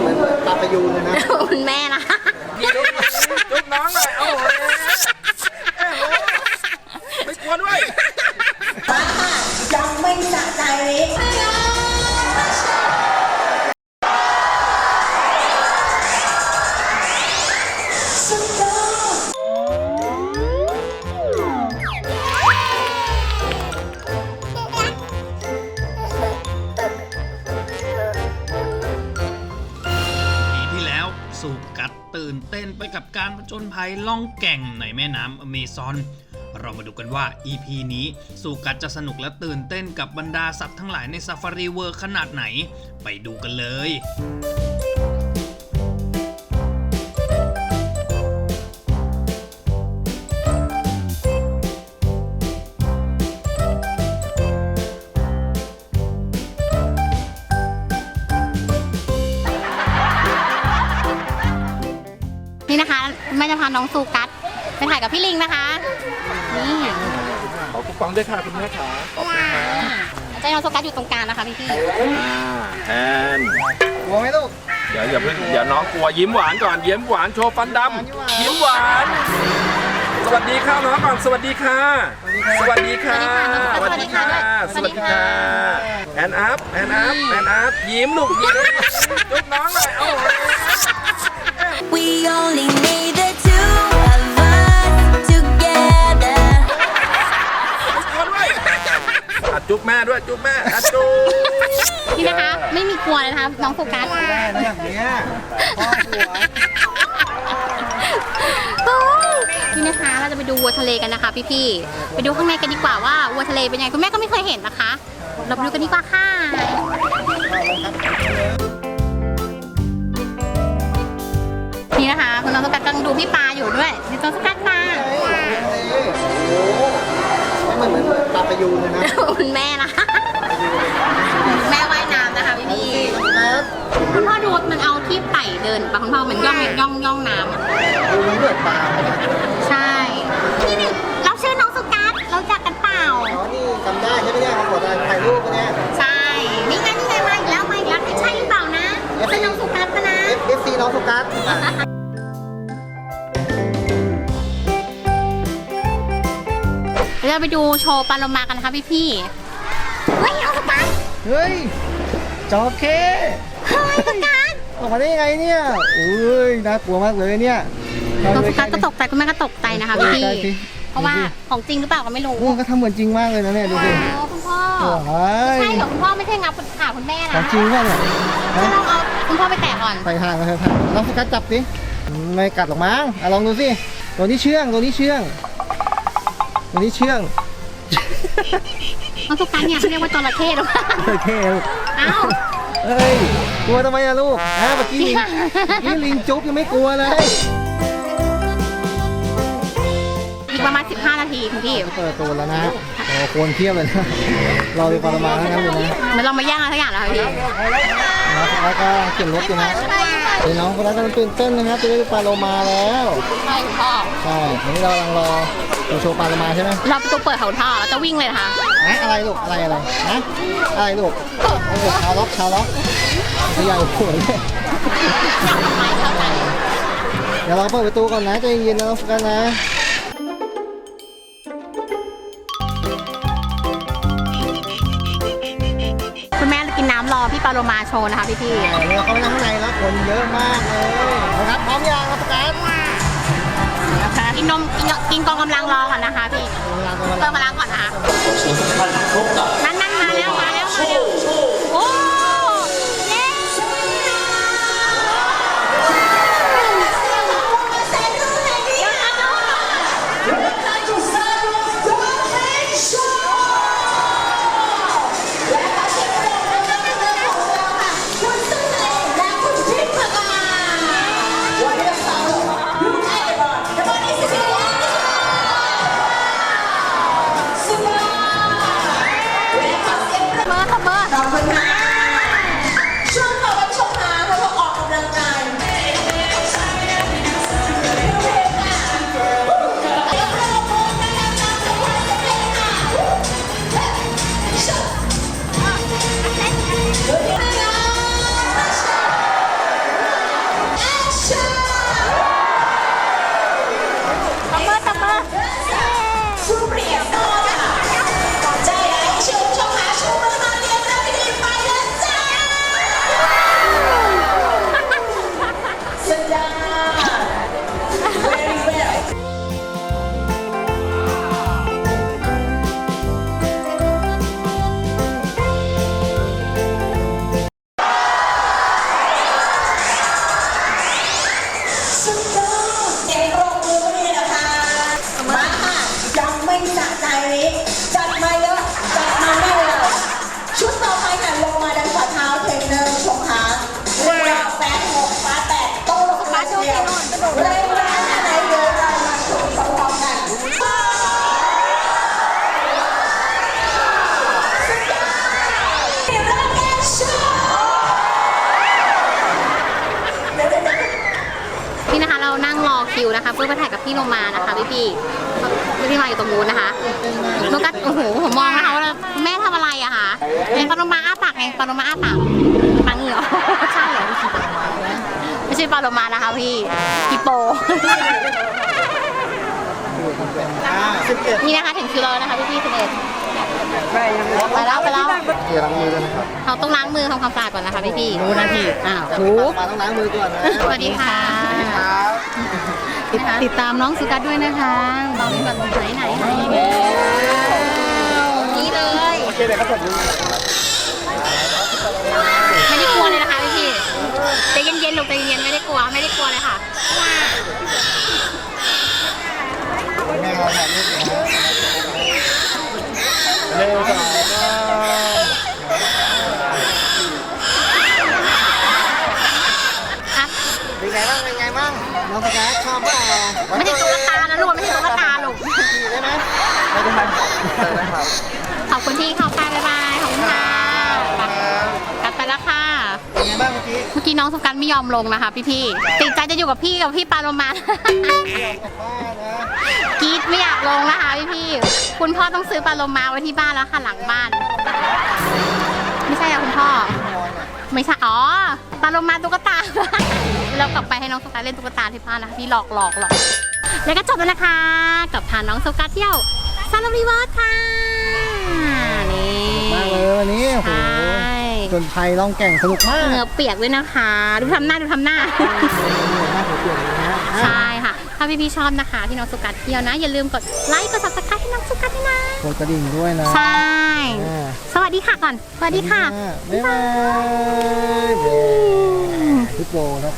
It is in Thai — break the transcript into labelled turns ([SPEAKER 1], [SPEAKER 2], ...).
[SPEAKER 1] เหมือนเหมือนปลาประยูนเลยนะ
[SPEAKER 2] คุณแม่นะ
[SPEAKER 3] จุ๊บน้องหน่อยโอ้โหไม่กลัวด้วย
[SPEAKER 4] ยังไม่สะใจเลย
[SPEAKER 5] สุกัดตื่นเต้นไปกับการผจญภัยล่องแก่งในแม่น้ำอเมซอน เรามาดูกันว่า EP นี้สุกัดจะสนุกและตื่นเต้นกับบรรดาสัตว์ทั้งหลายในซาฟารีเวิร์ขนาดไหน ไปดูกันเลย
[SPEAKER 2] แม่จะพาน้องซูกัสไปถ่ายกับพี่ลิงนะคะ นี่
[SPEAKER 3] ขอคูปองด้วยค่ะคุณแม่ขา
[SPEAKER 2] จะให้น้องซูกัสอยู่ตรงกลางนะคะพี่พี่
[SPEAKER 3] แอน
[SPEAKER 1] กลัวไหมลูก
[SPEAKER 3] เดี๋ยวอย่าเพิ่งเดี๋ยวน้องกลัวยิ้มหวานก่อนยิ้มหวานโชว์ฟันดำยิ้มหวาน สวัสดีค่ะน้องก่อนสวัสดีค่ะ สวัสดีค่ะ
[SPEAKER 2] สวัสดีค่ะ สวัสดีค่ะ
[SPEAKER 3] แอนอัพแอนอัพแอนอัพยิ้มลูกยิ้มจุ๊บน้องหน่อยโอ้โห
[SPEAKER 4] We only need
[SPEAKER 3] จุ๊บแม่ด้วยจุ๊บแม่อะจุ๊บ
[SPEAKER 2] นี่นะคะ ไม่มีกลัวเลยนะคะน้องซูกัส
[SPEAKER 1] ได้นะแบบเนี้ยพ่อหัว
[SPEAKER 2] โอ้ยนี่นะคะเราจะไปดูวัวทะเลกันนะคะพี่พี่ๆไปดูข้างในกันดีกว่าว่าวัวทะเลเป็นยังไงคุณแม่ก็ไม่เคยเห็นนะคะ เราไปดูกันดีกว่าค่ะนี่นะคะคุณน้องสกัดกำลังดูพี่ปลาอยู่ด้วยนี่น้องสกัดมา
[SPEAKER 1] โอ้โหเห มือนเหมือนปลาประยูนเลยนะ
[SPEAKER 2] คุณแม่นะ แม่ว่ายน้ำนะคะพี่พี่
[SPEAKER 1] ครับ
[SPEAKER 2] คุณพ่อดูมันเอาที่ไต่เดินปะคุณพ่อเหมือนย่องย่องย่องน้ำอะ
[SPEAKER 1] ดูมันเหมือนปลาเลยนะ
[SPEAKER 2] ใช่นี่นี่เราชื่อน้องสกัดเราจักกันเปล่า
[SPEAKER 1] อ๋อนี่จำได้ใช่ไหมเนี่ยมากดอะไรถ่ายรูปกันเนี่ย
[SPEAKER 2] ใช่ นี่ไงนี่ไงมาอีกแล้วมาอีกแล้วไม่ใช่หรือเปล่านะเป็นน้องสุกัสปะนะ
[SPEAKER 1] เอฟซีน้องโฟกัส
[SPEAKER 2] เดี๋ยวเราไปดูโชว์ปลาโลมากันนะคะพี่พี่ๆเฮ้ยน้องสุกัส
[SPEAKER 1] เฮ้ยจอเค
[SPEAKER 2] เฮ้ยสุกัส
[SPEAKER 1] ออกมาได้ยังไงเนี่ยอุ้ยน่ากลัวมากเลยเนี่ย
[SPEAKER 2] น้องสุกัสก็ตกใจคุณแม่ก็ตกใจนะคะพี่พี่
[SPEAKER 1] ใช่สิ
[SPEAKER 2] ๆเพราะว่าของจริงหรือเปล่าก็ไม่รู้
[SPEAKER 1] โอ้ก็ทำเหมือนจริงมากเลยนะเนี่ยดูสิ
[SPEAKER 2] อ๋อคุณพ่อ
[SPEAKER 1] โอ้ย
[SPEAKER 2] ใช่เหรอคุณพ่อไม่ใช่งับขาคุณแม่
[SPEAKER 1] ขอ
[SPEAKER 2] นะ
[SPEAKER 1] งจริงป่ะเนี่ย
[SPEAKER 2] ก็
[SPEAKER 1] ฮะ
[SPEAKER 2] ลองเอาคุณพ่อไปแตะก่อน
[SPEAKER 1] ใส่ห่างกันเถอะค่ะลองโฟกัสจับสิไม่กัดหรอกมั้งอะลองดูสิตัวนี้เชื่องตัวนี้เชื่อง ตัวนี้เชื่อง
[SPEAKER 2] น้องสุกัสเนี่ยเขาเรียกว่าจระเข้หรือเปล่า
[SPEAKER 1] โอเคลูก
[SPEAKER 2] อ้าว
[SPEAKER 1] เอ้ย กลัวทำไมอะลูกฮะเมื่อกี้ลิงเมื่อกี้ลิงจุ๊บยังไม่กลัวเลย
[SPEAKER 2] อีกประมาณ 15 นาทีคุณพี่
[SPEAKER 1] เปิดตัวแล้วนะโอ้โคนเทียบเลยนะ เราไปปรมาทั้งนั้นเลยนะ
[SPEAKER 2] มันลองมาย่างอะไรสักอย่างแล้วค่ะพี่
[SPEAKER 1] แล้ว แล้วก็เข็นรถอยู่นะเดี๋ยวน้องคนนั้นกำลังตื่นเต้นนะครับจะได้ดูปลาโลมาแล้ว
[SPEAKER 2] ใช่คุณพ่อ
[SPEAKER 1] ใช่ตอนนี้เรากำลังรอดูโชว์ปลาโลมาใช่ไหม
[SPEAKER 2] เราประตูเปิดของท่อแล้วจะวิ่งเลยนะคะ
[SPEAKER 1] ฮะอะไรลูกอะไรอะไรฮะอะไรลูกโอ้โหชาวล็อกชาวล็อกขยายหัวเลยเดี๋ยวเราเปิดประตูก่อนนะใจเย็นๆนะน้องโฟกันนะ
[SPEAKER 2] พี่ปาโลมาโชว์นะคะพี่พี่
[SPEAKER 1] เดี๋ยวเราเข้าไปนั่งข้างในแล้วคนเยอะมากเลยนะครับพร้อมยังครับโฟกัส
[SPEAKER 2] กินนมกินกินกองกำลังรอก่อนนะคะพี่
[SPEAKER 1] เวลาตัว
[SPEAKER 2] เติมพลังก่อนนะคะ คิวนะคะ เพื่อมาถ่ายกับพี่โลมานะคะพี่พี่พี่พี่มาอยู่ตรงนู้นนะคะน้องกัดโอ้โหผมมองนะคะว่าแม่ทำอะไรอะคะไงปลาโลมาอ้าปากไงปลาโลมาอ้าปากปังเหรอใช่เหรอไม่ใช่ปลาโลมานะคะพี่ฮิปโป
[SPEAKER 1] อ่าสิบเอ็ด
[SPEAKER 2] นี่นะคะถึงคิวเราแล้วนะคะพี่พี่สิบเอ็ดไปแล้วไปแล้ว
[SPEAKER 1] เกียร์ล้างมือด้วยนะครับ
[SPEAKER 2] เราต้องล้างมือทำความสะอาดก่อนนะคะพี่พี่รู้นะพี่อ้าว
[SPEAKER 1] ถูกมาต้องล้างมือก่อนนะ
[SPEAKER 2] สวัสดีค่ะ
[SPEAKER 1] ครับ
[SPEAKER 2] ติดตามน้องสุกัสด้วยนะคะตอนนี้แบบไหนไหนไหนนี่เลย
[SPEAKER 1] โอเคเดี๋ยวก็จบดู
[SPEAKER 2] ไม่ได้กลัวเลยนะคะพี่พี่ใจเย็นๆลูกใจเย็นๆไม่ได้กลัวไม่
[SPEAKER 1] บ้างเป็นไงบ้างน้องสกายชอบเปล่า
[SPEAKER 2] ไม่ใช่ตุ๊กตานะลูกไม่ใช่ตุ๊กตาลูก
[SPEAKER 1] ขี่ได้ไหมไม่ได้ครับได้ครับ
[SPEAKER 2] ขอบคุณที่เข้าค่ะบ๊ายบายขอบคุณค่ะไปกลับไปแล้วค่ะ
[SPEAKER 1] เป็นไงบ้างเมื่อกี้
[SPEAKER 2] เมื่อกี้น้องสุกันไม่ยอมลงนะคะ พี่พี่ๆติดใจจะอยู่กับพี่กับพี่ปาโลมา
[SPEAKER 1] กลับบ้านนะ
[SPEAKER 2] กรีดไม่อยากลงนะคะพี่พี่ๆคุณพ่อต้องซื้อปลาโลมาไว้ที่บ้านแล้วค่ะหลังบ้าน ไม่ใช่อะคุณพ่อ ไม่ใช่อ๋อปลาโลมาตุ๊กตา เรากลับไปให้น้องสกัดเล่นตุ๊กตาที่บ้านนะคะพี่หลอกหลอกหลอกแล้วก็จบแล้วนะคะ กับพาน้องสกัดเที่ยวซาลารีวอร์ดค่ะนี่
[SPEAKER 1] มากเลยวันนี้โอ้โห
[SPEAKER 2] ใช่
[SPEAKER 1] จนภัยล่องแก่งสนุกมาก
[SPEAKER 2] เหงื่อเปียกด้วยนะคะ ดูทำหน้าดูทำหน้า พี่ๆชอบนะคะที่น้องสุกัดเที่ยวนะ อย่าลืมกดไลค์กด subscribe ให้น้องสุกัดด้วยนะ
[SPEAKER 1] กดกระดิ่งด้วยนะ
[SPEAKER 2] ใช่
[SPEAKER 1] อ่า
[SPEAKER 2] สวัสดีค่ะก่อน สวัสดีค่ะ
[SPEAKER 1] บ๊ายบายพี่โปนะ